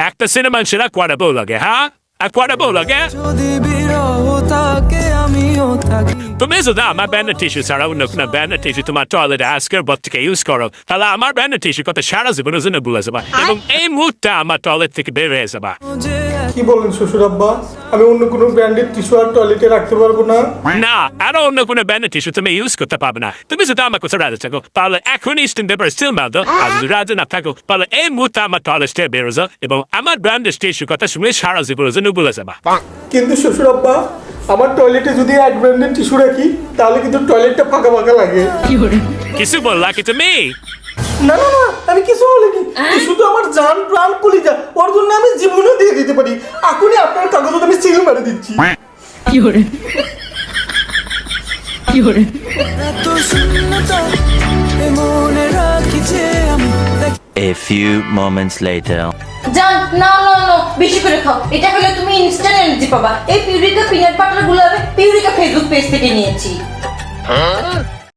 একটা সিনেমা সেরা করাবো লাগে হ্যাঁ আর করাবো লাগে থাকে আমিও তুমি যদি আমার ব্যান্ডের টিস্যু ছাড়া অন্য কোনো ব্যান্ডের টিস্যু তোমার টয়লেটে আজকের পর থেকে ইউজ করো তাহলে আমার ব্যান্ডের টিস্যু কত সারা জীবনের জন্য ভুলে যাবা এবং এই মুহূর্তে আমার টয়লেট থেকে বের হয়ে যাবা কি বলেন শ্বশুর আব্বা আমি অন্য কোনো ব্র্যান্ডের টিস্যু আর টয়লেটে রাখতে পারব না না আরও অন্য কোনো ব্যান্ডের টিস্যু তুমি ইউজ করতে পারবে না তুমি যদি আমার কোথাও রাজা থাকো তাহলে এখন ইস্টার্ন পেপার স্টিল মাল দাও আর যদি রাজা না থাকো তাহলে এই মুহূর্তে আমার টয়লেট থেকে বেরো যাও এবং আমার ব্র্যান্ডের টিস্যু কথা শুনে সারা জীবনের জন্য ভুলে যাবা কিন্তু শ্বশুর আব্বা আমার টয়লেটে যদি এক ব্র্যান্ডের টিস্যু রাখি তাহলে কিন্তু টয়লেটটা ফাঁকা ফাঁকা লাগে। কিছু বললা কি তুমি না না না আমি কিছু বলিনি। টিস্যু তো আমার জান প্রাণ কলিজা ওর জন্য আমি জীবনও দিয়ে দিতে পারি। এখনই আপনার কাগজে আমি সিল মেরে দিচ্ছি। রাখি যে আমি দেখ A few moments later. জান না না না বেশি করে খাও। এটা খেলে তুমি ইনস্ট্যান্ট এনার্জি পাবা। এই পিউরিকা পিনাট থেকে নিয়েছি